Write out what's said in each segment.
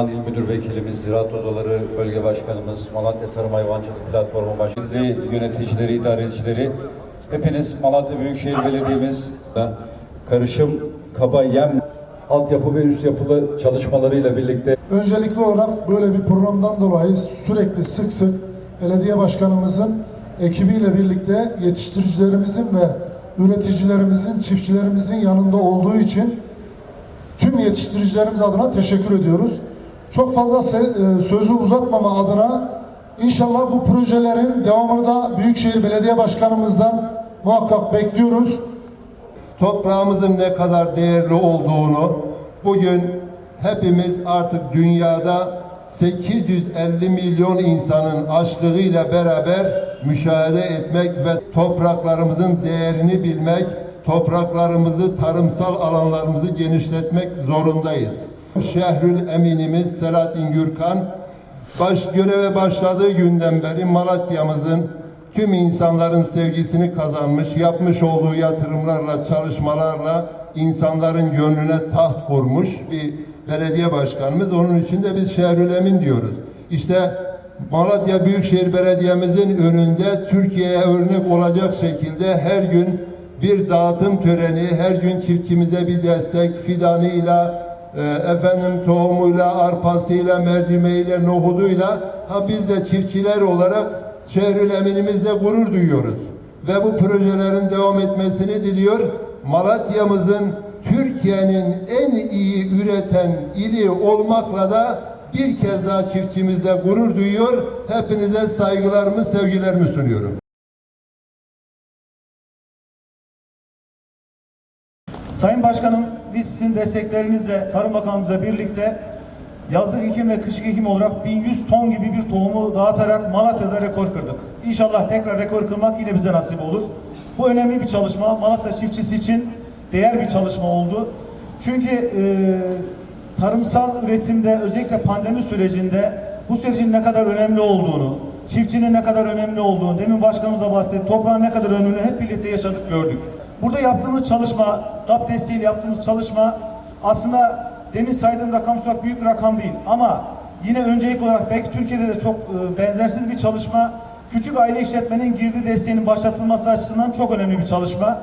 İl Müdür Vekilimiz, Ziraat Odaları Bölge Başkanımız, Malatya Tarım Hayvancılık Platformu Başkanı, yöneticileri, idarecileri, hepiniz Malatya Büyükşehir Belediye'miz karışım, kaba yem, altyapı ve üst yapılı çalışmalarıyla birlikte Öncelikli olarak böyle bir programdan dolayı sürekli sık sık belediye başkanımızın ekibiyle birlikte yetiştiricilerimizin ve üreticilerimizin, çiftçilerimizin yanında olduğu için tüm yetiştiricilerimiz adına teşekkür ediyoruz. Çok fazla e, sözü uzatmama adına inşallah bu projelerin devamını da Büyükşehir Belediye Başkanımızdan muhakkak bekliyoruz. Toprağımızın ne kadar değerli olduğunu bugün hepimiz artık dünyada 850 milyon insanın açlığıyla beraber müşahede etmek ve topraklarımızın değerini bilmek, topraklarımızı, tarımsal alanlarımızı genişletmek zorundayız. Şehrül Eminimiz Selahattin Gürkan baş göreve başladığı günden beri Malatya'mızın tüm insanların sevgisini kazanmış, yapmış olduğu yatırımlarla, çalışmalarla insanların gönlüne taht kurmuş bir belediye başkanımız. Onun için de biz Şehrül Emin diyoruz. İşte Malatya Büyükşehir Belediye'mizin önünde Türkiye'ye örnek olacak şekilde her gün bir dağıtım töreni, her gün çiftçimize bir destek, fidanıyla, e, efendim tohumuyla, arpasıyla, mercimeğiyle, nohuduyla ha biz de çiftçiler olarak Şehrül Eminimizle gurur duyuyoruz. Ve bu projelerin devam etmesini diliyor. Malatya'mızın Türkiye'nin en iyi üreten ili olmakla da bir kez daha çiftçimizle gurur duyuyor. Hepinize saygılarımı, sevgilerimi sunuyorum. Sayın Başkanım, biz sizin desteklerinizle Tarım Bakanlığımızla birlikte yazlık ekim ve kışlık ekim olarak 1100 ton gibi bir tohumu dağıtarak Malatya'da rekor kırdık. İnşallah tekrar rekor kırmak yine bize nasip olur. Bu önemli bir çalışma. Malatya çiftçisi için değer bir çalışma oldu. Çünkü e, tarımsal üretimde özellikle pandemi sürecinde bu sürecin ne kadar önemli olduğunu, çiftçinin ne kadar önemli olduğunu, demin başkanımız da bahsetti, toprağın ne kadar önemli hep birlikte yaşadık, gördük. Burada yaptığımız çalışma, DAP desteğiyle yaptığımız çalışma aslında demin saydığım rakam çok büyük bir rakam değil. Ama yine öncelik olarak belki Türkiye'de de çok e, benzersiz bir çalışma. Küçük aile işletmenin girdi desteğinin başlatılması açısından çok önemli bir çalışma.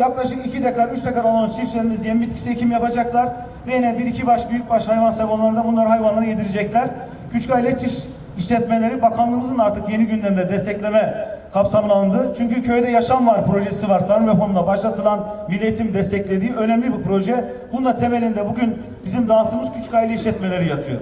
Yaklaşık 2 dekar, 3 dekar olan çiftçilerimiz yem bitkisi ekim yapacaklar. Ve yine bir iki baş, büyük baş hayvan savunları da bunları hayvanlara yedirecekler. Küçük aile işletmeleri bakanlığımızın artık yeni gündemde destekleme kapsamına alındı. Çünkü köyde yaşam var projesi var. Tarım reformunda başlatılan milletin desteklediği önemli bir proje. Bunun da temelinde bugün bizim dağıttığımız küçük aile işletmeleri yatıyor.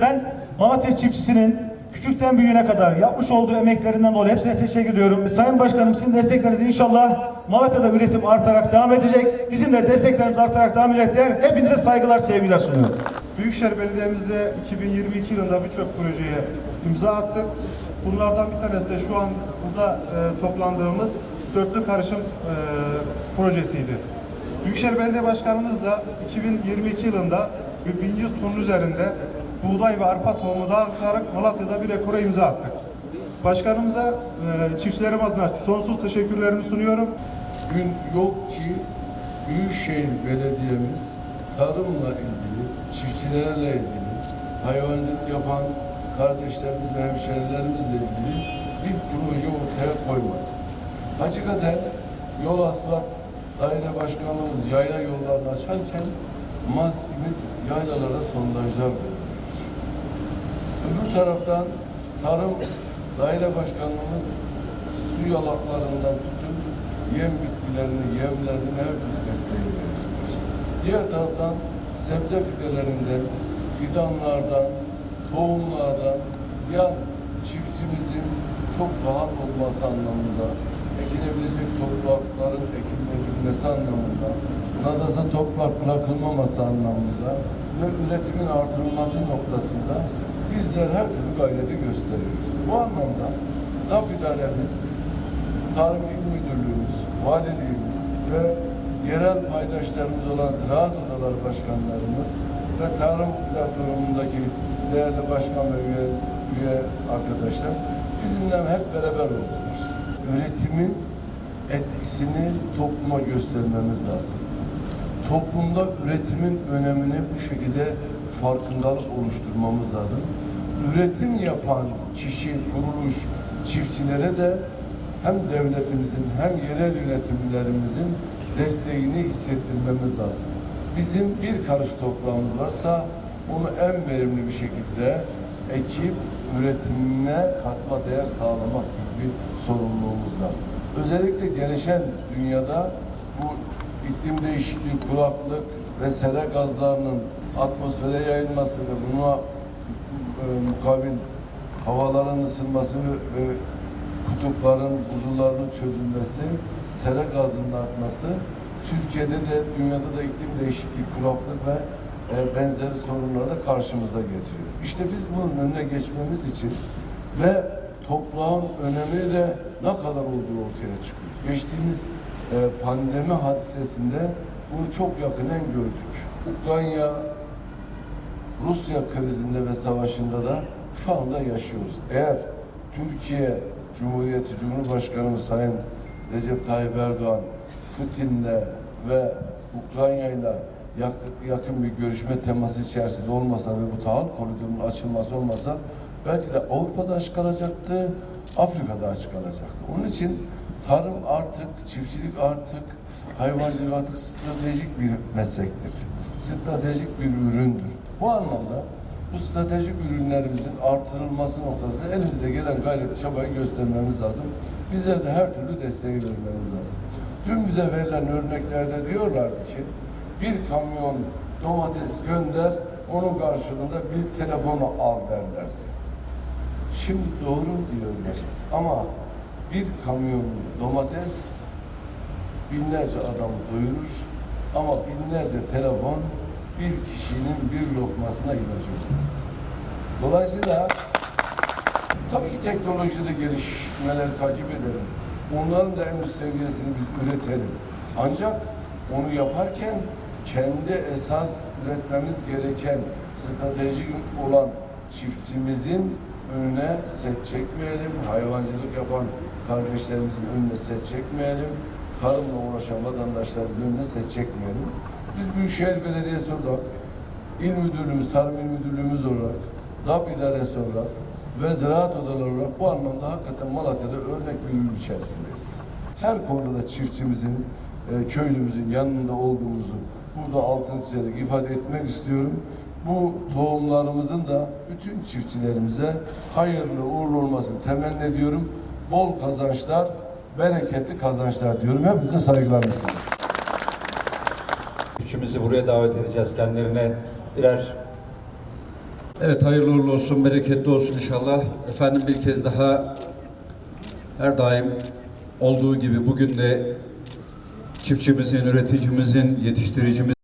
Ben Malatya çiftçisinin küçükten büyüğüne kadar yapmış olduğu emeklerinden dolayı hepsine teşekkür ediyorum. Sayın Başkanım sizin destekleriniz inşallah Malatya'da üretim artarak devam edecek. Bizim de desteklerimiz artarak devam edecekler. Hepinize saygılar, sevgiler sunuyorum. Büyükşehir Belediye'mizde 2022 yılında birçok projeye imza attık. Bunlardan bir tanesi de şu an burada e, toplandığımız dörtlü karışım e, projesiydi. Büyükşehir Belediye Başkanımız da 2022 yılında bir 1100 tonun üzerinde buğday ve arpa tohumu dağıtarak Malatya'da bir rekora imza attık. Başkanımıza e, çiftçilerim adına sonsuz teşekkürlerimi sunuyorum. gün yok ki Büyükşehir Belediye'miz tarımla ilgili, çiftçilerle ilgili, hayvancılık yapan kardeşlerimiz ve hemşerilerimizle ilgili bir proje ortaya koymasın. Hakikaten yol asfalt daire başkanımız yayla yollarını açarken maskimiz yaylalara sondajlar veriliyor. Öbür taraftan tarım daire başkanlığımız su yalaklarından tutun yem bitkilerini, yemlerini her türlü desteği veriyorlar. Diğer taraftan sebze fidelerinden, fidanlardan, tohumlardan yani çiftçimizin çok rahat olması anlamında, ekilebilecek toprakların ekilebilmesi anlamında, nadasa toprak bırakılmaması anlamında ve üretimin artırılması noktasında bizler her türlü gayreti gösteriyoruz. Bu anlamda DAP idaremiz, Tarım İl Müdürlüğümüz, Valiliğimiz ve yerel paydaşlarımız olan Ziraat Odaları Başkanlarımız ve Tarım Platformu'ndaki değerli başkan ve üye, üye arkadaşlar bizimle hep beraber oldular. Üretimin etkisini topluma göstermemiz lazım. Toplumda üretimin önemini bu şekilde farkındalık oluşturmamız lazım. Üretim yapan kişi, kuruluş, çiftçilere de hem devletimizin hem yerel yönetimlerimizin desteğini hissettirmemiz lazım. Bizim bir karış toprağımız varsa onu en verimli bir şekilde ekip üretimine katma değer sağlamak gibi bir sorumluluğumuz var. Özellikle gelişen dünyada bu iklim değişikliği, kuraklık ve sera gazlarının atmosfere yayılması ve buna e, mukabil havaların ısınması ve kutupların buzullarının çözülmesi, sera gazının artması, Türkiye'de de dünyada da iklim değişikliği, kuraklık ve benzeri sorunları da karşımızda getiriyor. İşte biz bunun önüne geçmemiz için ve toprağın önemi de ne kadar olduğu ortaya çıkıyor. Geçtiğimiz e, pandemi hadisesinde bunu çok yakından gördük. Ukrayna Rusya krizinde ve savaşında da şu anda yaşıyoruz. Eğer Türkiye Cumhuriyeti Cumhurbaşkanımız Sayın Recep Tayyip Erdoğan Putin'le ve Ukrayna'yla yak- yakın bir görüşme teması içerisinde olmasa ve bu tahıl koridorunun açılması olmasa belki de Avrupa'da aç kalacaktı, Afrika'da aç kalacaktı. Onun için tarım artık, çiftçilik artık, hayvancılık artık stratejik bir meslektir. Stratejik bir üründür. Bu anlamda bu stratejik ürünlerimizin artırılması noktasında elimizde gelen gayreti çabayı göstermemiz lazım. Bizler de her türlü desteği vermemiz lazım. Dün bize verilen örneklerde diyorlardı ki bir kamyon domates gönder, onun karşılığında bir telefonu al derlerdi. Şimdi doğru diyorlar ama bir kamyon domates binlerce adamı doyurur ama binlerce telefon bir kişinin bir lokmasına ilaç olmaz. Dolayısıyla tabii ki teknolojide gelişmeleri takip edelim. Onların da en üst seviyesini biz üretelim. Ancak onu yaparken kendi esas üretmemiz gereken stratejik olan çiftçimizin önüne set çekmeyelim. Hayvancılık yapan kardeşlerimizin önüne set çekmeyelim. Tarımla uğraşan vatandaşların önüne set çekmeyelim. Biz Büyükşehir Belediyesi olarak, İl Müdürlüğümüz, Tarım İl Müdürlüğümüz olarak, DAP İdaresi olarak ve Ziraat Odaları olarak bu anlamda hakikaten Malatya'da örnek bir ürün içerisindeyiz. Her konuda da çiftçimizin, e, köylümüzün yanında olduğumuzu burada altını çizerek ifade etmek istiyorum. Bu tohumlarımızın da bütün çiftçilerimize hayırlı uğurlu olmasını temenni ediyorum. Bol kazançlar, bereketli kazançlar diyorum. Hepinize saygılarımı sunuyorum. Üçümüzü buraya davet edeceğiz. Kendilerine birer Evet hayırlı uğurlu olsun, bereketli olsun inşallah. Efendim bir kez daha her daim olduğu gibi bugün de çiftçimizin, üreticimizin, yetiştiricimizin